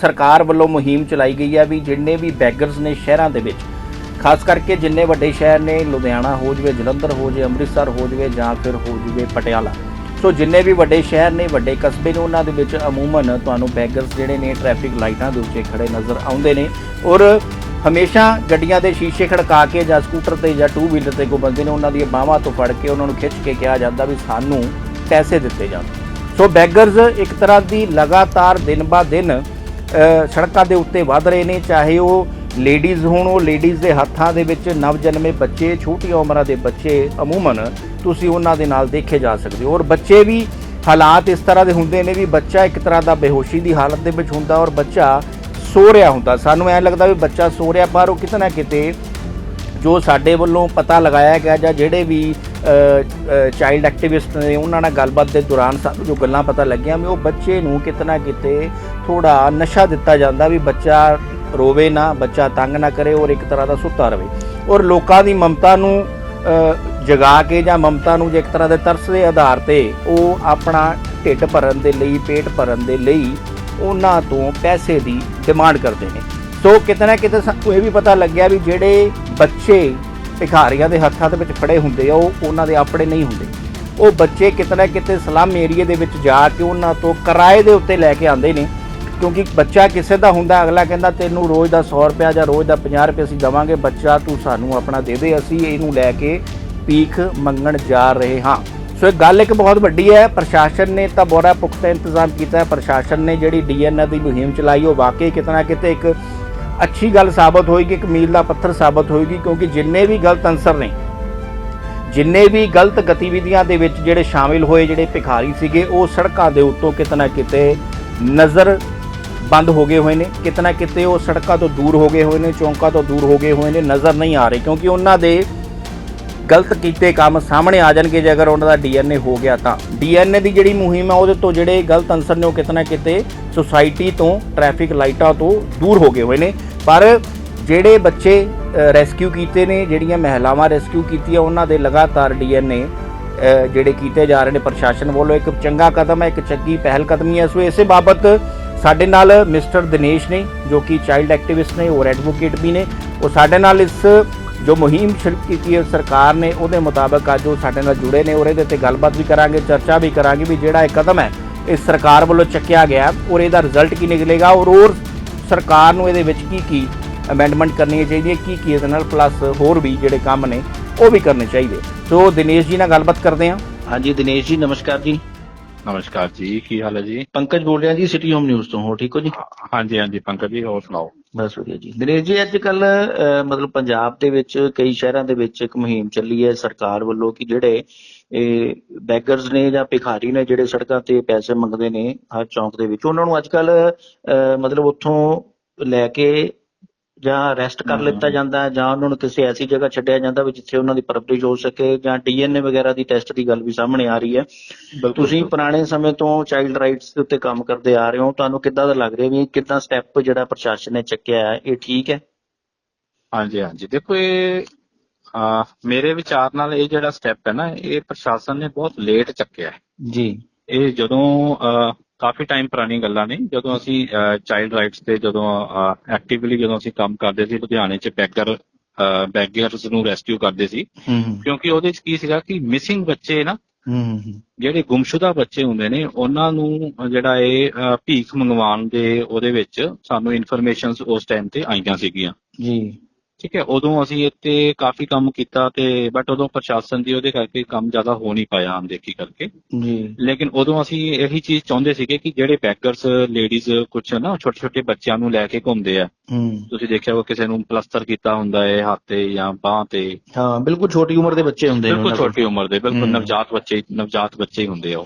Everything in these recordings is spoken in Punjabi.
ਸਰਕਾਰ ਵੱਲੋਂ ਮੁਹਿੰਮ ਚਲਾਈ ਗਈ ਹੈ ਵੀ ਜਿੰਨੇ ਵੀ ਬੈਗਰਸ ਨੇ ਸ਼ਹਿਰਾਂ ਦੇ ਵਿੱਚ, ਖਾਸ ਕਰਕੇ ਜਿੰਨੇ ਵੱਡੇ ਸ਼ਹਿਰ ਨੇ, ਲੁਧਿਆਣਾ ਹੋ ਜਵੇ, ਜਲੰਧਰ ਹੋ ਜਵੇ, ਅੰਮ੍ਰਿਤਸਰ ਹੋ ਜਵੇ ਜਾਂ ਫਿਰ ਹੋ ਜਵੇ ਪਟਿਆਲਾ। ਸੋ ਜਿੰਨੇ ਵੀ ਵੱਡੇ ਸ਼ਹਿਰ ਨੇ, ਵੱਡੇ ਕਸਬੇ ਨੇ, ਉਹਨਾਂ ਦੇ ਵਿੱਚ ਅਮੂਮਨ ਤੁਹਾਨੂੰ ਬੈਗਰਸ ਜਿਹੜੇ ਨੇ ਟ੍ਰੈਫਿਕ ਲਾਈਟਾਂ ਦੇ ਉੱਤੇ ਖੜੇ ਨਜ਼ਰ ਆਉਂਦੇ ਨੇ ਔਰ ਹਮੇਸ਼ਾ ਗੱਡੀਆਂ ਦੇ ਸ਼ੀਸ਼ੇ ਖੜਕਾ ਕੇ ਜਾਂ ਸਕੂਟਰ ਤੇ ਜਾਂ ਟੂ ਵੀਲਰ ਤੇ ਕੋਈ ਬੰਦੇ ਨੇ ਉਹਨਾਂ ਦੀਆਂ ਬਾਹਾਂ ਤੋਂ ਫੜ ਕੇ ਉਹਨਾਂ ਨੂੰ ਖਿੱਚ ਕੇ ਕਿਹਾ ਜਾਂਦਾ ਵੀ ਸਾਨੂੰ ਪੈਸੇ ਦਿੱਤੇ ਜਾਣ। ਸੋ ਬੈਗਰਸ ਇੱਕ ਤਰ੍ਹਾਂ ਦੀ ਲਗਾਤਾਰ ਦਿਨ ਬਾ ਦਿਨ ਸੜਕਾਂ ਦੇ ਉੱਤੇ ਵੱਧ ਰਹੇ ਨੇ, ਚਾਹੇ ਉਹ ਲੇਡੀਜ਼ ਹੋਣ, ਉਹ ਲੇਡੀਜ਼ ਦੇ ਹੱਥਾਂ ਦੇ ਵਿੱਚ ਨਵਜਨਮੇ ਬੱਚੇ, ਛੋਟੀਆਂ ਉਮਰਾਂ ਦੇ ਬੱਚੇ ਅਮੂਮਨ ਤੁਸੀਂ ਉਹਨਾਂ ਦੇ ਨਾਲ ਦੇਖੇ ਜਾ ਸਕਦੇ ਹੋ। ਔਰ ਬੱਚੇ ਵੀ ਹਾਲਾਤ ਇਸ ਤਰ੍ਹਾਂ ਦੇ ਹੁੰਦੇ ਨੇ ਵੀ ਬੱਚਾ ਇੱਕ ਤਰ੍ਹਾਂ ਦਾ ਬੇਹੋਸ਼ੀ ਦੀ ਹਾਲਤ ਦੇ ਵਿੱਚ ਹੁੰਦਾ ਔਰ ਬੱਚਾ ਸੋ ਰਿਹਾ ਹੁੰਦਾ। ਸਾਨੂੰ ਐਂ ਲੱਗਦਾ ਵੀ ਬੱਚਾ ਸੋ ਰਿਹਾ ਪਰ ਉਹ ਕਿਤੇ ਨਾ ਕਿਤੇ ਜੋ ਸਾਡੇ ਵੱਲੋਂ ਪਤਾ ਲਗਾਇਆ ਗਿਆ ਜਾਂ ਜਿਹੜੇ ਵੀ ਚਾਈਲਡ ਐਕਟਿਵਿਸਟ ਨੇ ਉਹਨਾਂ ਨਾਲ ਗੱਲਬਾਤ ਦੇ ਦੌਰਾਨ ਸਾਨੂੰ ਜੋ ਗੱਲਾਂ ਪਤਾ ਲੱਗੀਆਂ ਵੀ ਉਹ ਬੱਚੇ ਨੂੰ ਕਿਤਨਾ ਕਿਤੇ ਥੋੜਾ ਨਸ਼ਾ ਦਿੱਤਾ ਜਾਂਦਾ ਵੀ ਬੱਚਾ ਰੋਵੇ ਨਾ, ਬੱਚਾ ਤੰਗ ਨਾ ਕਰੇ ਔਰ ਇੱਕ ਤਰ੍ਹਾਂ ਦਾ ਸੁੱਤਾ ਰਵੇ। ਔਰ ਲੋਕਾਂ ਦੀ ਮਮਤਾ ਨੂੰ ਜਗਾ ਕੇ ਜਾਂ ਮਮਤਾ ਨੂੰ ਜੇ ਇੱਕ ਤਰ੍ਹਾਂ ਦੇ ਤਰਸ ਦੇ ਆਧਾਰ ਤੇ ਉਹ ਆਪਣਾ ਢਿੱਡ ਭਰਨ ਦੇ ਲਈ, ਪੇਟ ਭਰਨ ਦੇ ਲਈ ਉਹਨਾਂ ਤੋਂ ਪੈਸੇ ਦੀ ਡਿਮਾਂਡ ਕਰਦੇ ਨੇ। ਸੋ ਕਿਤੇ ਨਾ ਕਿਤੇ ਸਾਨੂੰ ਇਹ ਵੀ ਪਤਾ ਲੱਗਿਆ ਵੀ ਜਿਹੜੇ ਬੱਚੇ ਭਿਖਾਰੀਆਂ ਦੇ ਹੱਥਾਂ ਦੇ ਵਿੱਚ ਫੜੇ ਹੁੰਦੇ ਆ, ਉਹ ਉਹਨਾਂ ਦੇ ਆਪਣੇ ਨਹੀਂ ਹੁੰਦੇ। ਉਹ ਬੱਚੇ ਕਿਤੇ ਨਾ ਕਿਤੇ ਸਲਮ ਏਰੀਏ ਦੇ ਵਿੱਚ ਜਾ ਕੇ ਉਹਨਾਂ ਤੋਂ ਕਿਰਾਏ ਦੇ ਉੱਤੇ ਲੈ ਕੇ ਆਉਂਦੇ ਨੇ, ਕਿਉਂਕਿ ਬੱਚਾ ਕਿਸੇ ਦਾ ਹੁੰਦਾ, ਅਗਲਾ ਕਹਿੰਦਾ ਤੈਨੂੰ ਰੋਜ਼ ਦਾ 100 ਰੁਪਿਆ ਜਾਂ ਰੋਜ਼ ਦਾ 50 ਰੁਪਏ ਅਸੀਂ ਦੇਵਾਂਗੇ, ਬੱਚਾ ਤੂੰ ਸਾਨੂੰ ਆਪਣਾ ਦੇ ਦੇ, ਅਸੀਂ ਇਹਨੂੰ ਲੈ ਕੇ ਪੀਖ ਮੰਗਣ ਜਾ ਰਹੇ ਹਾਂ। ਸੋ ਇਹ ਗੱਲ ਇੱਕ ਬਹੁਤ ਵੱਡੀ ਹੈ, ਪ੍ਰਸ਼ਾਸਨ ਨੇ ਤਾਂ ਬੜਾ ਪੁਖਤਾ ਇੰਤਜ਼ਾਮ ਕੀਤਾ ਹੈ, ਪ੍ਰਸ਼ਾਸਨ ਨੇ ਜਿਹੜੀ ਡੀਐਨਏ ਦੀ ਮੁਹਿੰਮ ਚਲਾਈ, ਉਹ ਵਾਕਈ ਕਿਤੇ ਨਾ ਕਿਤੇ ਇੱਕ ਅੱਛੀ ਗੱਲ ਸਾਬਤ ਹੋਏਗੀ, ਇੱਕ ਮੀਲ ਦਾ ਪੱਥਰ ਸਾਬਤ ਹੋਏਗੀ, ਕਿਉਂਕਿ ਜਿੰਨੇ ਵੀ ਗਲਤ ਅੰਸਰ ਨੇ, ਜਿੰਨੇ ਵੀ ਗਲਤ ਗਤੀਵਿਧੀਆਂ ਦੇ ਵਿੱਚ ਜਿਹੜੇ ਸ਼ਾਮਿਲ ਹੋਏ, ਜਿਹੜੇ ਭਿਖਾਰੀ ਸੀਗੇ, ਉਹ ਸੜਕਾਂ ਦੇ ਉੱਤੋਂ ਕਿਤੇ ਨਾ ਕਿਤੇ ਨਜ਼ਰ ਬੰਦ ਹੋ ਗਏ ਹੋਏ ਨੇ ਕਿਤੇ ਨਾ ਕਿਤੇ ਉਹ ਸੜਕਾਂ ਤੋਂ ਦੂਰ ਹੋ ਗਏ ਹੋਏ ਨੇ, ਚੌਂਕਾਂ ਤੋਂ ਦੂਰ ਹੋ ਗਏ ਹੋਏ ਨੇ, ਨਜ਼ਰ ਨਹੀਂ ਆ ਰਹੇ, ਕਿਉਂਕਿ ਉਹਨਾਂ ਦੇ ਗਲਤ ਕੀਤੇ ਕੰਮ ਸਾਹਮਣੇ ਆ ਜਾਣਗੇ, ਜੇ ਅਗਰ ਉਹਨਾਂ ਦਾ ਡੀਐਨਏ ਹੋ ਗਿਆ ਤਾਂ। ਡੀਐਨਏ ਦੀ ਜਿਹੜੀ ਮੁਹਿੰਮ ਆ, ਉਹਦੇ ਤੋਂ ਜਿਹੜੇ ਗਲਤ ਅੰਸਰ ਨੇ, ਉਹ ਕਿਤੇ ਨਾ ਕਿਤੇ ਸੁਸਾਇਟੀ ਤੋਂ ਟ੍ਰੈਫਿਕ ਲਾਈਟਾਂ ਤੋਂ ਦੂਰ ਹੋ ਗਏ ਹੋਏ ਨੇ। ਪਰ ਜਿਹੜੇ ਬੱਚੇ ਰੈਸਕਿਊ ਕੀਤੇ ਨੇ, ਜਿਹੜੀਆਂ ਮਹਿਲਾਵਾਂ ਰੈਸਕਿਊ ਕੀਤੀਆਂ, ਉਹਨਾਂ ਦੇ ਲਗਾਤਾਰ ਡੀਐਨਏ ਜਿਹੜੇ ਕੀਤੇ ਜਾ ਰਹੇ ਨੇ ਪ੍ਰਸ਼ਾਸਨ ਵੱਲੋਂ, ਇੱਕ ਚੰਗਾ ਕਦਮ ਹੈ, ਇੱਕ ਚੰਗੀ ਪਹਿਲ ਕਦਮੀ ਹੈ। ਸੋ ਇਸੇ ਬਾਬਤ ਸਾਡੇ ਨਾਲ ਮਿਸਟਰ ਦਿਨੇਸ਼ ਨੇ, ਜੋ ਕਿ ਚਾਈਲਡ ਐਕਟਿਵਿਸਟ ਨੇ ਔਰ ਐਡਵੋਕੇਟ ਵੀ ਨੇ। ਉਹ ਸਾਡੇ ਨਾਲ ਇਸ ਜੋ ਮੁਹਿੰਮ ਸ਼ੁਰੂ ਕੀਤੀ ਹੈ ਸਰਕਾਰ ਨੇ, ਉਹਦੇ ਮੁਤਾਬਕ ਅੱਜ ਉਹ ਸਾਡੇ ਨਾਲ ਜੁੜੇ ਨੇ, ਔਰ ਇਹਦੇ ਤੇ ਗੱਲਬਾਤ ਵੀ ਕਰਾਂਗੇ, ਚਰਚਾ ਵੀ ਕਰਾਂਗੇ ਵੀ ਜਿਹੜਾ ਇਹ ਕਦਮ ਹੈ, ਇਹ ਸਰਕਾਰ ਵੱਲੋਂ ਚੱਕਿਆ ਗਿਆ ਔਰ ਇਹਦਾ ਰਿਜ਼ਲਟ ਕੀ ਨਿਕਲੇਗਾ ਔਰ ਹੋਰ ਸਰਕਾਰ ਨੂੰ ਇਹਦੇ ਵਿੱਚ ਕੀ ਕੀ ਅਮੈਂਡਮੈਂਟ ਕਰਨੀ ਚਾਹੀਦੀ ਹੈ ਕੀ ਕੀ ਇਹਦੇ ਨਾਲ ਪਲੱਸ ਹੋਰ ਵੀ ਜਿਹੜੇ ਕੰਮ ਨੇ, ਉਹ ਵੀ ਕਰਨੇ ਚਾਹੀਦੇ। ਸੋ ਦਿਨੇਸ਼ ਜੀ ਨਾਲ ਗੱਲਬਾਤ ਕਰਦੇ ਹਾਂ। ਹਾਂਜੀ, ਦਿਨੇਸ਼ ਜੀ, ਨਮਸਕਾਰ ਜੀ। ਨਮਸਕਾਰ ਜੀ ਕੀ ਹਾਲ ਹੈ ਜੀ? ਪੰਕਜ ਬੋਲ ਰਿਹਾ ਜੀ ਸਿਟੀ ਹੋਮ ਨਿਊਜ਼ ਤੋਂ ਹੋ ਠੀਕ ਹੋ ਜੀ? ਹਾਂਜੀ ਹਾਂਜੀ ਪੰਕਜ ਜੀ ਹੋਰ ਸੁਣਾਓ? ਬਸ ਵਧੀਆ ਜੀ। ਦਿਨੇਸ਼ ਜੀ ਅੱਜ ਕੱਲ ਮਤਲਬ ਪੰਜਾਬ ਦੇ ਵਿੱਚ ਕਈ ਸ਼ਹਿਰਾਂ ਦੇ ਵਿੱਚ ਇੱਕ ਮੁਹਿੰਮ ਚੱਲੀ ਹੈ ਸਰਕਾਰ ਵੱਲੋਂ ਕਿ ਜਿਹੜੇ ਇਹ ਬੈਗਰਸ ਨੇ ਜਾਂ ਭਿਖਾਰੀ ਨੇ ਜਿਹੜੇ ਸੜਕਾਂ ਤੇ ਪੈਸੇ ਮੰਗਦੇ ਨੇ ਹਰ ਚੌਂਕ ਦੇ ਵਿੱਚ ਉਹਨਾਂ ਨੂੰ ਅੱਜ ਕੱਲ ਮਤਲਬ ਉੱਥੋਂ ਲੈ ਕੇ ਜਾਂ ਅਰੈਸਟ ਕਰ। ਲਿੱਤਾ ਜਾਂਦਾ ਹੈ ਜਾਂ ਉਹਨਾਂ ਨੂੰ ਕਿਸੇ ਐਸੀ ਜਗ੍ਹਾ ਛੱਡਿਆ ਜਾਂਦਾ ਵੀ ਜਿੱਥੇ ਉਹਨਾਂ ਦੀ ਪਰਵਰਿਸ਼ ਹੋ ਸਕੇ ਜਾਂ ਡੀਐਨਏ ਵਗੈਰਾ ਦੀ ਟੈਸਟ ਦੀ ਗੱਲ ਵੀ ਸਾਹਮਣੇ ਆ ਰਹੀ ਹੈ। ਤੁਸੀਂ ਪੁਰਾਣੇ ਸਮੇਂ ਤੋਂ ਚਾਈਲਡ ਰਾਈਟਸ ਦੇ ਉੱਤੇ ਕੰਮ ਕਰਦੇ ਆ ਰਹੇ ਹੋ। ਤੁਹਾਨੂੰ ਕਿੱਦਾਂ ਦਾ ਲੱਗ ਰਿਹਾ ਵੀ ਕਿੰਨਾ ਸਟੈਪ ਜਿਹੜਾ ਪ੍ਰਸ਼ਾਸਨ ਨੇ ਚੱਕਿਆ ਹੈ ਇਹ ਠੀਕ ਹੈ? ਹਾਂਜੀ ਹਾਂਜੀ। ਦੇਖੋ ਇਹ ਆ, ਮੇਰੇ ਵਿਚਾਰ ਨਾਲ ਇਹ ਜਿਹੜਾ ਸਟੈਪ ਹੈ ਨਾ ਇਹ ਪ੍ਰਸ਼ਾਸਨ ਨੇ ਬਹੁਤ ਲੇਟ ਚੱਕਿਆ ਹੈ। ਜੀ। ਇਹ ਜਦੋਂ ਕਾਫੀ ਟਾਈਮ ਪੁਰਾਣੀ ਗੱਲਾਂ ਨੇ। ਜਦੋਂ ਅਸੀਂ ਚਾਈਲਡ ਰਾਈਟਸ ਤੇ ਜਦੋਂ ਐਕਟਿਵਲੀ ਜਦੋਂ ਅਸੀਂ ਕੰਮ ਕਰਦੇ ਸੀ ਲੁਧਿਆਣੇ 'ਚ ਬੈਗਰ ਬੈਗਰਸ ਨੂੰ ਰੈਸਕਿਊ ਕਰਦੇ ਸੀ। ਕਿਉਂਕਿ ਉਹਦੇ 'ਚ ਕੀ ਸੀਗਾ ਕਿ ਮਿਸਿੰਗ ਬੱਚੇ ਨਾ ਜਿਹੜੇ ਗੁੰਮਸ਼ੁਦਾ ਬੱਚੇ ਹੁੰਦੇ ਨੇ ਉਹਨਾਂ ਨੂੰ ਜਿਹੜਾ ਇਹ ਭੀਖ ਮੰਗਵਾਉਣ ਦੇ ਉਹਦੇ ਵਿੱਚ ਸਾਨੂੰ ਇਨਫੋਰਮੇਸ਼ਨਸ ਉਸ ਟਾਈਮ ਤੇ ਆਈਆਂ ਸੀਗੀਆਂ। ਜੀ। ਠੀਕ ਹੈ ਉਦੋਂ ਅਸੀਂ ਇੱਥੇ ਕਾਫੀ ਕੰਮ ਕੀਤਾ ਤੇ ਬਟ ਉਦੋਂ ਪ੍ਰਸ਼ਾਸਨ ਦੀ ਉਹਦੇ ਕਰਕੇ ਕੰਮ ਜ਼ਿਆਦਾ ਹੋ ਨਹੀਂ ਪਾਇਆ ਅਣਦੇਖੀ ਕਰਕੇ। ਜੀ। ਲੇਕਿਨ ਉਦੋਂ ਅਸੀਂ ਇਹੀ ਚੀਜ਼ ਚਾਹੁੰਦੇ ਸੀਗੇ ਕਿ ਜਿਹੜੇ ਬੈਕਰਸ ਲੇਡੀਜ਼ ਕੁਝ ਨਾ ਛੋਟੇ ਛੋਟੇ ਬੱਚਿਆਂ ਨੂੰ ਲੈ ਕੇ ਘੁੰਮਦੇ ਆ। ਤੁਸੀਂ ਦੇਖਿਆ ਹੋਵੇ ਕਿਸੇ ਨੂੰ ਪਲਸਤਰ ਕੀਤਾ ਹੁੰਦਾ ਹੈ ਹੱਥ ਤੇ ਜਾਂ ਬਾਹ ਤੇ। ਹਾਂ ਬਿਲਕੁਲ ਛੋਟੀ ਉਮਰ ਦੇ ਬੱਚੇ ਹੁੰਦੇ ਨੇ ਬਿਲਕੁਲ। ਛੋਟੀ ਉਮਰ ਦੇ ਬਿਲਕੁਲ। ਨਵਜਾਤ ਬੱਚੇ ਨਵਜਾਤ ਬੱਚੇ ਹੀ ਹੁੰਦੇ ਆ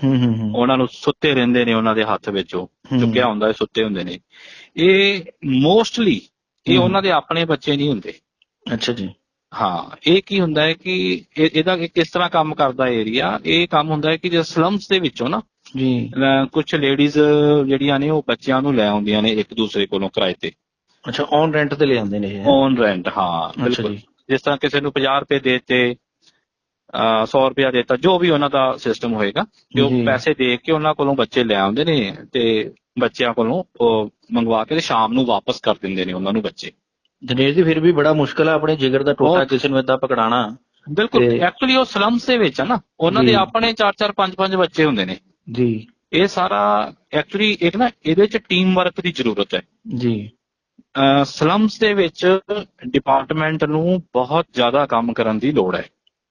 ਉਹਨਾਂ ਨੂੰ ਸੁੱਤੇ ਰਹਿੰਦੇ ਨੇ ਉਹਨਾਂ ਦੇ ਹੱਥ ਵਿੱਚ ਉਹ। ਚੁੱਕਿਆ ਹੁੰਦਾ ਹੈ ਸੁੱਤੇ ਹੁੰਦੇ ਨੇ। ਇਹ ਮੋਸਟਲੀ ਇਹ। ਉਹਨਾਂ ਦੇ ਆਪਣੇ ਬੱਚੇ ਨਹੀਂ ਹੁੰਦੇ। ਅੱਛਾ ਜੀ। ਹਾਂ ਇਹ ਕੀ ਹੁੰਦਾ ਹੈ ਕਿ ਇਹ- ਇਹਦਾ ਇਹ ਕਿਸ ਤਰ੍ਹਾਂ ਕੰਮ ਕਰਦਾ ਏਰੀਆ ਇਹ ਕੰਮ ਹੁੰਦਾ ਹੈ ਕਿ ਜੇ ਸਲਮਸ ਦੇ ਵਿੱਚੋਂ ਨਾ ਜੀ। ਕੁਝ ਲੇਡੀਜ਼ ਜਿਹੜੀਆਂ ਨੇ ਉਹ ਬੱਚਿਆਂ ਨੂੰ ਲੈ ਆਉਂਦੀਆਂ ਨੇ ਇੱਕ ਦੂਸਰੇ ਕੋਲੋਂ ਕਿਰਾਏ ਤੇ। ਅੱਛਾ ਔਨ ਰੈਂਟ ਤੇ ਲੈ ਆਉਂਦੇ ਨੇ ਇਹ? ਔਨ ਰੈਂਟ ਹਾਂ ਅੱਛਾ ਬਿਲਕੁਲ। ਜੀ ਜਿਸ ਤਰ੍ਹਾਂ ਕਿਸੇ ਨੂੰ 50 ਰੁਪਏ ਦੇ ਦਿੱਤੇ ਅ 100 ਰੁਪਇਆ ਦੇਤਾ ਜੋ ਵੀ ਉਹਨਾਂ ਦਾ ਸਿਸਟਮ ਹੋਏਗਾ ਜੀ। ਪੈਸੇ ਦੇ ਕੇ ਉਹਨਾਂ ਕੋਲੋਂ ਬੱਚੇ ਲੈ ਆਉਂਦੇ ਨੇ ਤੇ ਬੱਚਿਆਂ ਕੋਲੋਂ ਉਹ ਮੰਗਵਾ ਕੇ ਤੇ ਸ਼ਾਮ ਨੂੰ ਵਾਪਸ ਕਰ ਦਿੰਦੇ ਨੇ ਉਹਨਾਂ ਨੂੰ ਬੱਚੇ। ਦਿਨੇਸ਼ ਜੀ ਫਿਰ ਵੀ ਬੜਾ ਮੁਸ਼ਕਲ ਆ ਆਪਣੇ ਜਿਗਰ ਦਾ ਟੋਟਾ। ਕਿਸੇ ਨੂੰ ਏਦਾਂ ਪਕੜਾਣਾ ਬਿਲਕੁਲ ਐਕਚੁਅਲੀ ਉਹ ਸਲਮਸ ਦੇ ਵਿੱਚ ਆ ਨਾ ਉਹਨਾਂ। ਦੇ ਆਪਣੇ 4-4 5-5 ਬੱਚੇ ਹੁੰਦੇ ਨੇ। ਜੀ। ਇਹ ਸਾਰਾ ਐਕਚੁਅਲੀ ਇੱਕ ਨਾ ਇਹਦੇ ਚ ਟੀਮ ਵਰਕ ਦੀ ਜ਼ਰੂਰਤ ਹੈ। ਜੀ। ਸਲਮਸ ਦੇ ਵਿੱਚ ਡਿਪਾਰਟਮੈਂਟ ਨੂੰ ਬਹੁਤ ਜ਼ਿਆਦਾ ਕੰਮ ਕਰਨ ਦੀ ਲੋੜ ਹੈ।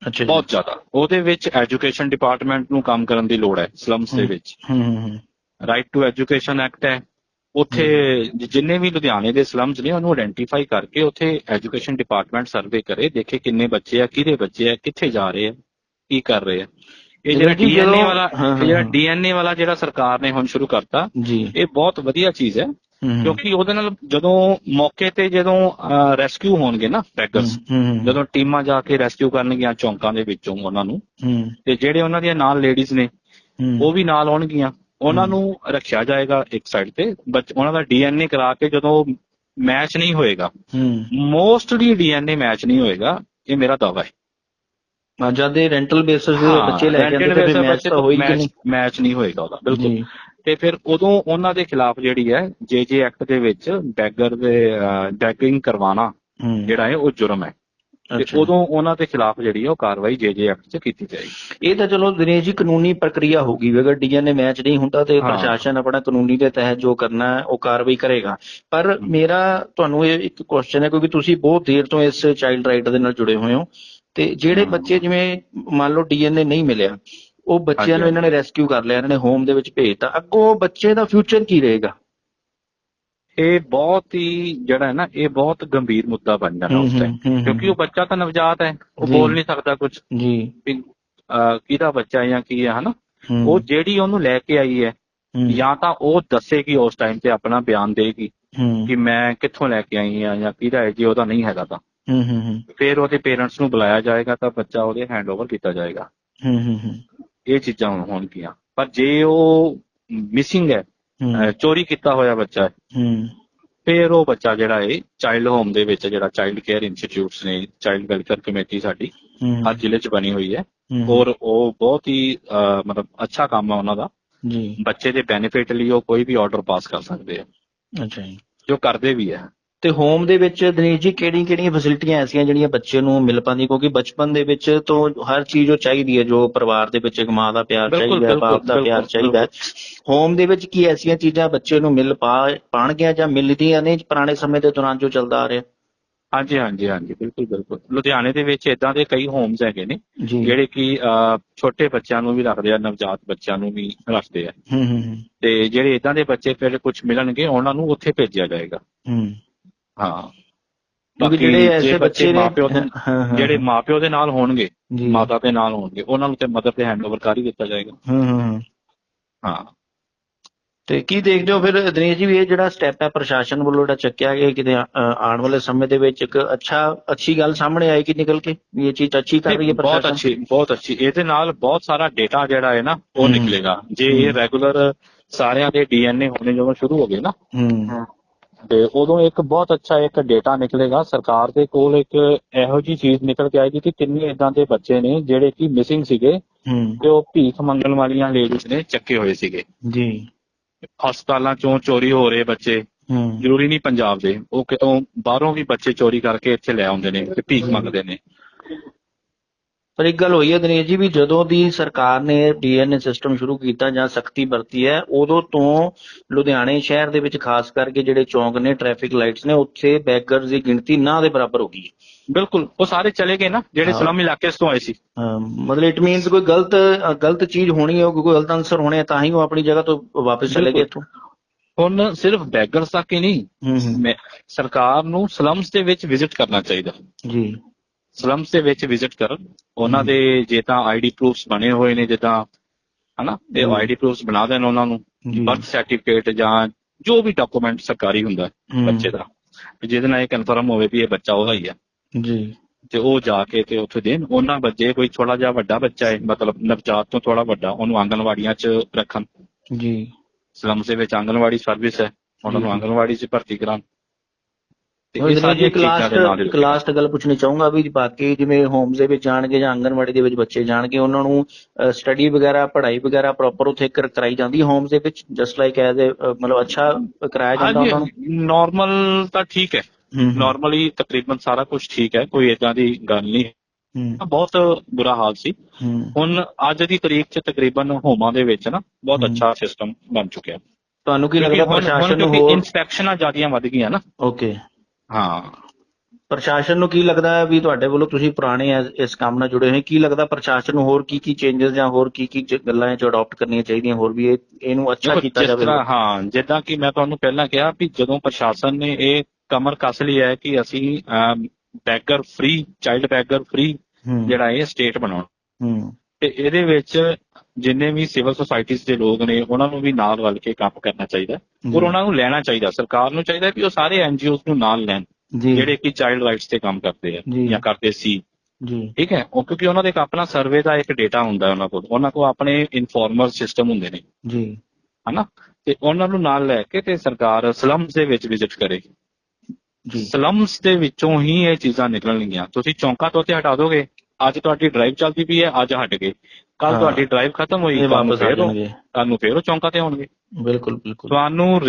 ਅੱਛਾ ਬਹੁਤ ਜ਼ਿਆਦਾ। ਉਹਦੇ ਵਿੱਚ ਐਜੂਕੇਸ਼ਨ ਡਿਪਾਰਟਮੈਂਟ ਨੂੰ ਕੰਮ ਕਰਨ ਦੀ ਲੋੜ ਹੈ ਸਲਮਸ ਦੇ। ਵਿੱਚ। ਹੂੰ ਹੂੰ ਰਾਈਟ ਟੂ ਐਜੂਕੇਸ਼ਨ ਐਕਟ ਹੈ। ਉੱਥੇ ਜਿੰਨੇ ਵੀ ਲੁਧਿਆਣੇ ਦੇ ਸਲਮਸ ਨੇ ਉਹਨੂੰ ਆਇਡੈਂਟੀਫਾਈ ਕਰਕੇ ਉੱਥੇ ਐਜੂਕੇਸ਼ਨ ਡਿਪਾਰਟਮੈਂਟ ਸਰਵੇ ਕਰੇ ਦੇਖੇ ਕਿੰਨੇ ਬੱਚੇ ਆ ਕਿਹਦੇ ਬੱਚੇ ਆ ਕਿੱਥੇ ਜਾ ਰਹੇ ਆ ਕੀ ਕਰ ਰਹੇ ਆ। ਇਹ ਜਿਹੜਾ ਡੀਐਨਏ ਵਾਲਾ ਜਿਹੜਾ। ਡੀਐਨਏ ਵਾਲਾ ਜਿਹੜਾ ਸਰਕਾਰ ਨੇ ਹੁਣ ਸ਼ੁਰੂ ਕਰਤਾ ਇਹ ਬਹੁਤ ਵਧੀਆ ਚੀਜ਼ ਹੈ। ਕਿਉਂਕਿ ਉਹਦੇ ਨਾਲ ਜਦੋਂ ਮੌਕੇ ਤੇ ਜਦੋਂ ਰੈਸਕਿਊ ਹੋਣਗੇ ਨਾ ਹੂੰ, ਜਦੋਂ ਟੀਮਾਂ ਜਾ ਕੇ ਰੈਸਕਿਊ ਕਰਨਗੀਆਂ ਚੌਂਕਾਂ ਦੇ ਵਿੱਚੋਂ ਉਹਨਾਂ ਨੂੰ ਤੇ ਜਿਹੜੇ ਉਹਨਾਂ ਦੀਆਂ ਨਾਲ ਲੇਡੀਜ਼ ਨੇ ਉਹ ਵੀ ਨਾਲ ਆਉਣਗੀਆਂ। ਉਹਨਾਂ ਨੂੰ ਰੱਖਿਆ ਜਾਏਗਾ ਇੱਕ ਸਾਈਡ ਤੇ ਬੱਚ ਉਹਨਾਂ ਦਾ ਡੀਐਨਏ ਕਰਾ ਕੇ ਜਦੋਂ ਮੈਚ ਨਹੀਂ ਹੋਏਗਾ ਹੂੰ। ਮੋਸਟਲੀ ਡੀਐਨਏ ਮੈਚ ਨਹੀਂ ਹੋਏਗਾ ਇਹ ਮੇਰਾ ਦਾਵਾ ਹੈ। ਹਾਂ, ਜਦ ਇਹ ਰੈਂਟਲ ਬੇਸਿਸ ਦੇ ਬੱਚੇ ਲੈ ਕੇ ਆਉਂਦੇ ਤੇ ਮੈਚ ਤਾਂ ਹੋਈ ਕਿ ਨਹੀਂ? ਮੈਚ ਨਹੀਂ ਹੋਏਗਾ ਉਹਦਾ ਬਿਲਕੁਲ। ਤੇ ਫਿਰ ਉਦੋਂ ਉਹਨਾਂ ਦੇ ਖਿਲਾਫ ਜਿਹੜੀ ਹੈ ਜੇਜੇ ਐਕਟ ਦੇ ਵਿੱਚ ਬੈਗਰ ਦੇ ਬੈਗਿੰਗ ਕਰਵਾਉਣਾ ਹੂੰ। ਜਿਹੜਾ ਹੈ ਉਹ ਜੁਰਮ ਹੈ। ਤੇ। ਉਦੋਂ ਉਹਨਾਂ ਦੇ ਖਿਲਾਫ ਜਿਹੜੀ ਉਹ ਕਾਰਵਾਈ ਜੇਜੇ ਐਕਟ 'ਚ ਕੀਤੀ ਜਾਏਗੀ ਇਹ ਤਾਂ ਚਲੋ ਦਿਨੇਸ਼ ਜੀ ਕਾਨੂੰਨੀ ਪ੍ਰਕਿਰਿਆ ਹੋਗੀ ਅਗਰ ਡੀਐਨਏ ਮੈਚ ਨਹੀਂ ਹੁੰਦਾ ਤੇ। ਪ੍ਰਸ਼ਾਸਨ ਆਪਣਾ ਕਾਨੂੰਨੀ ਦੇ ਤਹਿਤ ਜੋ ਕਰਨਾ ਹੈ ਉਹ ਕਾਰਵਾਈ ਕਰੇਗਾ ਪਰ ਮੇਰਾ ਤੁਹਾਨੂੰ ਇਹ ਇੱਕ ਕੁਐਸਚਨ ਹੈ ਕਿਉਂਕਿ ਤੁਸੀਂ ਬਹੁਤ ਦੇਰ ਤੋਂ ਇਸ ਚਾਈਲਡ ਰਾਈਟ ਦੇ ਨਾਲ ਜੁੜੇ ਹੋਏ ਹੋ ਤੇ ਜਿਹੜੇ। ਬੱਚੇ ਜਿਵੇਂ ਮੰਨ ਲਓ ਡੀਐਨਏ ਨਹੀਂ ਮਿਲਿਆ ਉਹ ਬੱਚਿਆਂ ਨੂੰ ਇਹਨਾਂ ਨੇ ਰੈਸਕਿਊ ਕਰ ਲਿਆ ਇਹਨਾਂ ਨੇ ਹੋਮ ਦੇ ਵਿੱਚ ਭੇਜਤਾ ਅੱਗੋਂ ਬੱਚੇ ਦਾ ਫਿਊਚਰ ਕੀ ਰਹੇਗਾ ਇਹ ਬਹੁਤ ਹੀ ਜਿਹੜਾ ਹੈ ਨਾ ਇਹ ਬਹੁਤ ਗੰਭੀਰ ਮੁੱਦਾ ਬਣ ਜਾਣਾ ਉਸ ਟਾਈਮ ਕਿਉਂਕਿ ਉਹ ਬੱਚਾ ਤਾਂ ਨਵਜਾਤ ਹੈ ਉਹ। ਬੋਲ ਨਹੀਂ ਸਕਦਾ ਕੁਝ ਜੀ। ਕਿਹਦਾ ਬੱਚਾ ਹੈ ਜਾਂ ਕੀ ਹੈ ਹਨਾ? ਉਹ ਜਿਹੜੀ ਉਹਨੂੰ ਲੈ ਕੇ ਆਈ ਹੈ ਜਾਂ ਤਾਂ ਉਹ ਦੱਸੇਗੀ ਉਸ ਟਾਈਮ ਤੇ ਆਪਣਾ ਬਿਆਨ ਦੇਗੀ ਕਿ ਮੈਂ ਕਿੱਥੋਂ ਲੈ ਕੇ ਆਈ ਹਾਂ ਜਾਂ ਕਿਹਦਾ ਹੈ ਜੇ ਉਹਦਾ ਨਹੀਂ ਹੈਗਾ ਤਾਂ। ਫਿਰ ਉਹਦੇ ਪੇਰੈਂਟਸ ਨੂੰ ਬੁਲਾਇਆ ਜਾਏਗਾ ਤਾਂ ਬੱਚਾ ਉਹਦੇ ਹੈਂਡਓਵਰ ਕੀਤਾ ਜਾਏਗਾ। ਇਹ ਚੀਜ਼ਾਂ ਹੁਣ ਹੋਣਗੀਆਂ। ਪਰ ਜੇ ਉਹ ਮਿਸਿੰਗ ਹੈ ਚੋਰੀ ਕੀਤਾ ਹੋਇਆ ਬੱਚਾ ਹੈ। ਹੂੰ, ਫਿਰ ਉਹ ਬੱਚਾ ਜਿਹੜਾ ਹੈ ਚਾਈਲਡ ਹੋਮ ਦੇ ਵਿੱਚ ਜਿਹੜਾ ਚਾਈਲਡ ਕੇਅਰ ਇੰਸਟੀਚਿਊਟਸ ਨੇ ਚਾਈਲਡ ਵੈਲਫੇਅਰ ਕਮੇਟੀ ਸਾਡੀ ਹਰ ਜ਼ਿਲ੍ਹੇ 'ਚ ਬਣੀ ਹੋਈ ਹੈ। ਔਰ ਉਹ ਬਹੁਤ ਹੀ ਮਤਲਬ ਅੱਛਾ ਕੰਮ ਹੈ ਉਹਨਾਂ ਦਾ। ਜੀ। ਬੱਚੇ ਦੇ ਬੈਨੀਫਿਟ ਲਈ ਉਹ ਕੋਈ ਵੀ ਆਰਡਰ ਪਾਸ ਕਰ ਸਕਦੇ ਆ। ਅੱਛਾ ਜੀ। ਜੋ ਕਰਦੇ ਵੀ ਹੈ ਤੇ ਹੋਮ ਦੇ ਵਿੱਚ ਦਿਨੇਸ਼ ਜੀ ਕਿਹੜੀ ਕਿਹੜੀਆਂ ਫੈਸਿਲਿਟੀਆਂ ਐਸੀਆਂ ਜਿਹੜੀਆਂ ਬੱਚੇ ਨੂੰ ਮਿਲ ਪਾਉਂਦੀਆਂ? ਕਿਉਂਕਿ ਬਚਪਨ ਦੇ ਵਿੱਚ ਤੋਂ ਹਰ ਚੀਜ਼ ਉਹ ਚਾਹੀਦੀ ਹੈ ਜੋ ਪਰਿਵਾਰ ਦੇ ਵਿੱਚ ਇੱਕ ਮਾਂ ਦਾ ਪਿਆਰ ਚਾਹੀਦਾ ਹੈ ਬਾਪ ਦਾ ਪਿਆਰ ਚਾਹੀਦਾ ਹੈ। ਹੋਮ ਦੇ ਵਿੱਚ ਕੀ ਐਸੀਆਂ ਚੀਜ਼ਾਂ ਬੱਚੇ ਨੂੰ ਮਿਲ ਪਾ ਪਾਣਗੀਆਂ ਜਾਂ ਮਿਲਦੀਆਂ ਨੇ ਪੁਰਾਣੇ ਸਮੇਂ ਦੇ ਦੌਰਾਨ ਜੋ ਚੱਲਦਾ ਆ ਰਿਹਾ? ਹਾਂਜੀ ਹਾਂਜੀ ਹਾਂਜੀ ਬਿਲਕੁਲ ਬਿਲਕੁਲ। ਲੁਧਿਆਣੇ ਦੇ ਵਿੱਚ ਇਦਾਂ ਦੇ ਕਈ ਹੋਮਸ ਹੈਗੇ ਨੇ ਜਿਹੜੇ ਕਿ ਛੋਟੇ ਬੱਚਿਆਂ ਨੂੰ ਵੀ ਰੱਖਦੇ ਆ ਨਵਜਾਤ ਬੱਚਿਆਂ ਨੂੰ ਵੀ ਰੱਖਦੇ ਆ। ਹੂੰ ਹੂੰ ਹੂੰ, ਤੇ ਜਿਹੜੇ ਇਦਾਂ ਦੇ ਬੱਚੇ ਫਿਰ ਕੁਝ ਮਿਲਣਗੇ ਉਹਨਾਂ ਨੂੰ ਉੱਥੇ ਭੇਜਿਆ ਜਾਏਗਾ। ਹੂੰ। ਕਿਉਂਕਿ ਜਿਹੜੇ ਐਸੇ ਬੱਚੇ ਨੇ ਮਾਪਿਓ ਦੇ ਜਿਹੜੇ ਮਾਪਿਓ ਦੇ ਨਾਲ ਹੋਣਗੇ ਮਾਤਾ ਦੇ ਨਾਲ ਹੋਣਗੇ ਉਹਨਾਂ ਨੂੰ ਤੇ ਮਦਰ ਤੇ ਹੈਂਡਓਵਰ ਕਰ ਹੀ ਦਿੱਤਾ ਜਾਏਗਾ। ਹੂੰ ਹੂੰ ਹੂੰ। ਹਾਂ। ਤੇ ਕੀ ਦੇਖਦੇ ਹੋ ਫਿਰ ਦਿਨੇਸ਼ ਜੀ ਵੀ ਇਹ ਜਿਹੜਾ ਸਟੈਪ ਹੈ ਪ੍ਰਸ਼ਾਸਨ ਵੱਲੋਂ ਜਿਹੜਾ ਚੱਕਿਆ ਗਿਆ ਕਿਤੇ ਆਉਣ ਵਾਲੇ ਸਮੇਂ ਦੇ ਵਿੱਚ ਇੱਕ ਅੱਛਾ ਅੱਛੀ ਗੱਲ ਸਾਹਮਣੇ ਆਏਗੀ ਨਿਕਲ ਕੇ ਵੀ ਇਹ ਚੀਜ਼ ਅੱਛੀ ਕਰ ਰਹੀ ਹੈ ਬਹੁਤ ਪ੍ਰਸ਼ਾਸਨ? ਅੱਛੀ ਬਹੁਤ ਅੱਛੀ। ਇਹਦੇ ਨਾਲ ਬਹੁਤ ਸਾਰਾ ਡੇਟਾ ਜਿਹੜਾ ਹੈ ਨਾ ਉਹ। ਨਿਕਲੇਗਾ। ਜੇ ਇਹ। ਰੈਗੂਲਰ ਸਾਰਿਆਂ ਦੇ ਡੀਐਨਏ ਹੋਣੇ ਜਦੋਂ ਸ਼ੁਰੂ ਹੋ ਗਏ ਨਾ ਹੂੰ। ਤੇ ਉਦੋਂ ਇੱਕ ਬਹੁਤ ਅੱਛਾ ਇੱਕ ਡੇਟਾ ਨਿਕਲੇਗਾ। ਸਰਕਾਰ ਦੇ ਕੋਲ ਇੱਕ ਇਹੋ ਜੀ ਚੀਜ਼ ਨਿਕਲ ਕੇ ਆਏਗੀ ਕਿ ਕਿੰਨੇ ਇਦਾਂ ਦੇ ਬੱਚੇ ਨੇ ਜਿਹੜੇ ਕਿ ਮਿਸਿੰਗ ਸੀਗੇ ਤੇ ਉਹ ਭੀਖ ਮੰਗਣ ਵਾਲੀਆਂ ਲੇਡੀਜ਼ ਨੇ ਚੱਕੇ ਹੋਏ ਸੀਗੇ। ਜੀ। ਹਸਪਤਾਲਾਂ ਚੋਂ ਚੋਰੀ ਹੋ ਰਹੇ ਬੱਚੇ। ਜ਼ਰੂਰੀ ਨਹੀਂ ਪੰਜਾਬ ਦੇ। ਉਹ ਕਿਤੋਂ ਬਾਹਰੋਂ ਵੀ ਬੱਚੇ ਚੋਰੀ ਕਰਕੇ ਇੱਥੇ ਲੈ ਆਉਂਦੇ ਨੇ ਤੇ ਭੀਖ ਮੰਗਦੇ ਨੇ। ਪਰ ਇੱਕ ਗੱਲ ਹੋਈ ਹੈ ਦਿਨੇਸ਼ ਜੀ ਵੀ ਜਦੋਂ ਦੀ ਸਰਕਾਰ ਨੇ ਡੀਐਨਏ ਸਿਸਟਮ ਸ਼ੁਰੂ ਕੀਤਾ ਜਾਂ ਸਖਤੀ ਵਰਤੀ ਹੈ ਉਦੋਂ ਤੋਂ ਲੁਧਿਆਣੇ ਸ਼ਹਿਰ ਦੇ ਵਿੱਚ ਖਾਸ ਕਰਕੇ ਜਿਹੜੇ ਚੌਂਕ ਨੇ ਟ੍ਰੈਫਿਕ ਲਾਈਟਸ ਨੇ ਉੱਥੇ ਬੈਗਰਸ ਦੀ ਗਿਣਤੀ ਨਾ ਦੇ ਬਰਾਬਰ ਹੋ ਗਈ ਹੈ। ਬਿਲਕੁਲ ਉਹ ਸਾਰੇ ਚਲੇ ਗਏ ਨਾ ਜਿਹੜੇ। ਸਲਮ ਇਲਾਕੇ ਤੋਂ ਆਏ ਸੀ। ਮਤਲਬ ਇਟ ਮੀਨਸ ਕੋਈ ਗਲਤ ਗਲਤ ਚੀਜ਼ ਹੋਣੀ ਹੈ ਕੋਈ ਗਲਤ ਆਨਸਰ ਹੋਣੇ ਤਾਂ ਹੀ ਉਹ ਆਪਣੀ ਜਗ੍ਹਾ ਤੋਂ ਵਾਪਸ ਚਲੇ ਗਏ। ਇੱਥੋਂ। ਹੁਣ ਸਿਰਫ ਬੈਗਰਸ ਤੱਕ ਹੀ ਨਹੀਂ ਸਰਕਾਰ ਨੂੰ ਸਲਮਸ ਦੇ ਵਿੱਚ ਵਿਜ਼ਿਟ ਕਰਨਾ ਚਾਹੀਦਾ। ਜੀ। ਸਲਮਸ ਦੇ ਵਿੱਚ ਵਿਜ਼ਿਟ ਕਰਨ। ਉਹਨਾਂ ਦੇ ਜੇ ਤਾਂ ਆਈਡੀ ਪ੍ਰੂਫਸ ਬਣੇ ਹੋਏ ਨੇ ਜਿੱਦਾਂ ਹਨਾ? ਤੇ। ਆਈਡੀ ਪ੍ਰੂਫਸ ਬਣਾ ਦੇਣ ਉਹਨਾਂ ਨੂੰ। ਬਰਥ ਸਰਟੀਫਿਕੇਟ ਜਾਂ ਜੋ ਵੀ ਡਾਕੂਮੈਂਟ ਸਰਕਾਰੀ ਹੁੰਦਾ ਬੱਚੇ ਦਾ। ਜਿਹਦੇ ਨਾਲ ਇਹ ਕਨਫਰਮ ਹੋਵੇ ਵੀ ਇਹ ਬੱਚਾ ਉਹਦਾ ਹੀ ਹੈ ਜੀ। ਤੇ ਉਹ ਜਾ ਕੇ ਤੇ ਉੱਥੇ ਦੇਣ। ਉਹਨਾਂ ਬੱਚੇ ਕੋਈ ਥੋੜਾ ਜਿਹਾ ਵੱਡਾ ਬੱਚਾ ਹੈ ਮਤਲਬ ਨਵਜਾਤ ਤੋਂ ਥੋੜਾ ਵੱਡਾ ਉਹਨੂੰ ਆਂਗਨਵਾੜੀਆਂ 'ਚ ਰੱਖਣ। ਜੀ। ਸਲਮਸ ਦੇ ਵਿੱਚ ਆਂਗਨਵਾੜੀ ਸਰਵਿਸ ਹੈ ਉਹਨਾਂ ਨੂੰ। ਆਂਗਨਵਾੜੀ 'ਚ ਭਰਤੀ ਉਹ ਇਹ ਸਾਰੀਆਂ ਦੇ ਨਾਲ ਲਾਸਟ ਇੱਕ ਲਾਸਟ ਗੱਲ ਪੁੱਛਣੀ ਚਾਹੂੰਗਾ ਵੀ ਬਾਕੀ ਜਿਵੇਂ ਹੋਮਸ ਦੇ ਵਿੱਚ ਜਾਣਗੇ ਜਾਂ ਆਂਗਨਵਾੜੀ ਦੇ ਵਿੱਚ ਬੱਚੇ ਜਾਣਗੇ ਉਹਨਾਂ ਨੂੰ ਸਟੱਡੀ ਵਗੈਰਾ ਪੜ੍ਹਾਈ ਵਗੈਰਾ ਪ੍ਰੋਪਰ ਉੱਥੇ ਕਰ- ਕਰਾਈ ਜਾਂਦੀ ਹੋਮਸ ਦੇ ਵਿੱਚ ਜਸਟ ਲਾਈਕ ਐਜ਼ ਮਤਲਬ ਅੱਛਾ ਕਰਾਇਆ ਜਾਂਦਾ ਉਹਨਾਂ ਨੂੰ? ਨਾਰਮਲ ਤਾਂ ਠੀਕ ਹੈ। ਨਾਰਮਲੀ ਤਕਰੀਬਨ ਸਾਰਾ ਕੁਝ ਠੀਕ ਹੈ ਕੋਈ ਏਦਾਂ ਦੀ ਗੱਲ ਨਹੀਂ ਹੂੰ, ਬਹੁਤ ਬੁਰਾ ਹਾਲ ਸੀ। ਹੁਣ ਅੱਜ ਦੀ ਤਰੀਕ 'ਚ ਤਕਰੀਬਨ ਹੋਮਾਂ ਦੇ ਵਿੱਚ ਨਾ ਬਹੁਤ। ਅੱਛਾ ਸਿਸਟਮ ਬਣ ਚੁੱਕਿਆ। ਤੁਹਾਨੂੰ ਕੀ ਲੱਗਦਾ ਪ੍ਰਸ਼ਾਸਨ ਨੂੰ ਹੋਰ ਇਨਸਪੈਕਸ਼ਨਾਂ ਜ਼ਿਆਦੀਆਂ ਵੱਧ ਗਈਆਂ ਨਾ। ਓਕੇ ਹਾਂ। ਪ੍ਰਸ਼ਾਸਨ ਨੂੰ ਕੀ ਲੱਗਦਾ ਹੈ ਵੀ ਤੁਹਾਡੇ ਵੱਲੋਂ ਤੁਸੀਂ ਪੁਰਾਣੇ ਇਸ- ਕੰਮ ਨਾਲ ਜੁੜੇ ਹੋਏ ਕੀ ਲੱਗਦਾ ਪ੍ਰਸ਼ਾਸਨ ਨੂੰ ਹੋਰ ਕੀ ਕੀ ਚੇਂਜਸ ਜਾਂ ਹੋਰ ਕੀ ਕੀ ਗੱਲਾਂ ਇਹ ਚ ਅਡਾਪਟ ਕਰਨੀਆਂ ਚਾਹੀਦੀਆਂ ਹੋਰ ਵੀ ਇਹ ਇਹਨੂੰ ਅੱਛਾ ਕੀਤਾ ਜਾਵੇ? ਹਾਂ ਜਿੱਦਾਂ ਕਿ ਮੈਂ ਤੁਹਾਨੂੰ ਪਹਿਲਾਂ ਕਿਹਾ ਵੀ ਜਦੋਂ ਪ੍ਰਸ਼ਾਸਨ ਨੇ ਇਹ ਕਮਰ ਕੱਸ ਲਈ ਹੈ ਕਿ ਅਸੀਂ beggar free child beggar free ਹੂੰ, ਜਿਹੜਾ ਇਹ ਸਟੇਟ ਬਣਾਉਣਾ। ਹੂੰ। ਤੇ ਇਹਦੇ ਵਿੱਚ ਜਿੰਨੇ ਵੀ ਸਿਵਲ ਸੁਸਾਇਟੀਆਂ ਦੇ ਲੋਕ ਨੇ ਉਹਨਾਂ ਨੂੰ ਵੀ ਨਾਲ ਰਲ ਕੇ ਕੰਮ ਕਰਨਾ ਚਾਹੀਦਾ ਔਰ ਉਹਨਾਂ ਨੂੰ ਲੈਣਾ ਚਾਹੀਦਾ ਸਰਕਾਰ ਨੂੰ ਚਾਹੀਦਾ ਵੀ ਉਹ ਸਾਰੇ ਐਨਜੀਓਜ਼ ਨੂੰ ਨਾਲ ਲੈਣ ਜਿਹੜੇ ਕਿ ਚਾਈਲਡ ਰਾਈਟਸ ਤੇ ਕੰਮ ਕਰਦੇ ਆ ਜੀ। ਕਰਦੇ ਸੀ। ਜੀ। ਠੀਕ ਹੈ ਉਹ ਕਿਉਂਕਿ ਉਹਨਾਂ ਦੇ ਆਪਣਾ ਸਰਵੇ ਦਾ ਇੱਕ ਡੇਟਾ ਹੁੰਦਾ ਉਹਨਾਂ ਕੋਲ ਉਹਨਾਂ ਕੋਲ ਆਪਣੇ ਇਨਫਾਰਮਰ ਸਿਸਟਮ ਹੁੰਦੇ ਨੇ। ਜੀ। ਹਨਾ? ਤੇ ਉਹਨਾਂ ਨੂੰ ਨਾਲ ਲੈ ਕੇ ਤੇ ਸਰਕਾਰ ਸਲਮਸ ਦੇ ਵਿੱਚ ਵਿਜ਼ਿਟ ਕਰੇ। ਜੀ। ਸਲਮਸ ਦੇ ਵਿੱਚੋਂ ਹੀ ਇਹ ਚੀਜ਼ਾਂ ਨਿਕਲਣਗੀਆਂ। ਤੁਸੀਂ ਚੌਂਕਾ ਤੋਂ ਤੇ ਹਟਾ ਦੋਗੇ ਅੱਜ ਤੁਹਾਡੀ ਡਰਾਈਵ ਚੱਲਦੀ ਪਈ ਹੈ ਅੱਜ ਹਟ ਗਏ। ਕੱਲ। ਤੁਹਾਡੀ ਡਰਾਈਵ ਖਤਮ ਹੋਈ ਤੁਹਾਨੂੰ ਵਾਪਸ ਆ ਜਾਣਗੇ। ਤੁਹਾਨੂੰ ਫੇਰ ਉਹ ਚੌਂਕਾ ਤੇ ਆਉਣਗੇ। ਬਿਲਕੁਲ ਬਿਲਕੁਲ। ਤੁਹਾਨੂੰ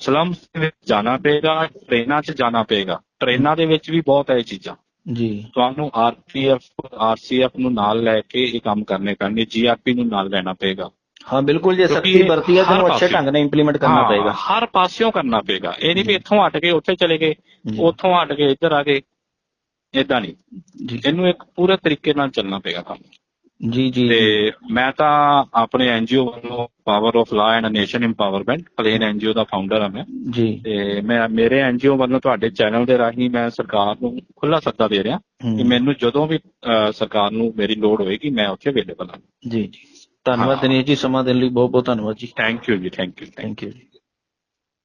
ਸਲਮਸ ਦੇ ਵਿੱਚ ਜਾਣਾ ਪਏਗਾ ਟ੍ਰੇਨਾਂ 'ਚ ਜਾਣਾ ਪਏਗਾ। ਟ੍ਰੇਨਾਂ ਦੇ ਵਿੱਚ ਵੀ ਬਹੁਤ ਹੈ ਚੀਜ਼ਾਂ। ਜੀ। ਤੁਹਾਨੂੰ ਆਰਪੀਐਫ ਆਰਸੀਐਫ ਨੂੰ ਨਾਲ ਲੈ ਕੇ ਇਹ ਕੰਮ ਕਰਨੇ ਪੈਣਗੇ ਜੀਆਰਪੀ ਨੂੰ ਨਾਲ ਲੈਣਾ ਪਏਗਾ। ਹਾਂ ਬਿਲਕੁਲ ਜੇ ਸਖਤੀ ਵਰਤੀ ਹੈ ਤਾਂ ਹਰ ਉਹਨੂੰ ਅੱਛੇ ਢੰਗ ਨਾਲ ਇੰਪਲੀਮੈਂਟ ਕਰਨਾ ਪਏਗਾ। ਹਰ ਪਾਸਿਓਂ ਕਰਨਾ ਪਏਗਾ। ਇਹ ਨਹੀਂ ਵੀ ਇੱਥੋਂ ਹਟ ਕੇ ਉੱਥੇ ਚਲੇ ਗਏ ਉੱਥੋਂ ਹਟ ਕੇ ਇੱਧਰ ਆ ਗਏ। ਇਦਾਂ ਨਹੀਂ। ਇਹਨੂੰ ਇੱਕ ਪੂਰੇ ਤਰੀਕੇ ਨਾਲ ਚੱਲਣਾ ਪਏਗਾ ਕੰਮ। ਜੀ ਜੀ ਤੇ ਮੈਂ ਤਾਂ ਆਪਣੇ ਐਨਜੀਓ ਵੱਲੋਂ power of law and nation empowerment plan NGO the founder ਹਾਂ ਮੈਂ। ਜੀ। ਤੇ ਮੈਂ ਮੇਰੇ ਐਨਜੀਓ ਵੱਲੋਂ ਤੁਹਾਡੇ ਚੈਨਲ ਦੇ ਰਾਹੀਂ ਮੈਂ ਸਰਕਾਰ ਨੂੰ ਖੁੱਲਾ ਸੱਦਾ ਦੇ ਰਿਹਾ ਕਿ ਮੈਨੂੰ ਜਦੋਂ ਵੀ ਸਰਕਾਰ ਨੂੰ ਮੇਰੀ ਲੋੜ ਹੋਏਗੀ ਮੈਂ ਉੱਥੇ ਅਵੇਲੇਬਲ ਹਾਂ। ਜੀ ਜੀ। ਧੰਨਵਾਦ। ਦਿਨੇਸ਼ ਜੀ ਸਮਾਂ ਦੇਣ ਲਈ ਬਹੁਤ ਬਹੁਤ ਧੰਨਵਾਦ ਜੀ। ਥੈਂਕ ਯੂ ਜੀ ਥੈਂਕ ਯੂ ਥੈਂਕ ਯੂ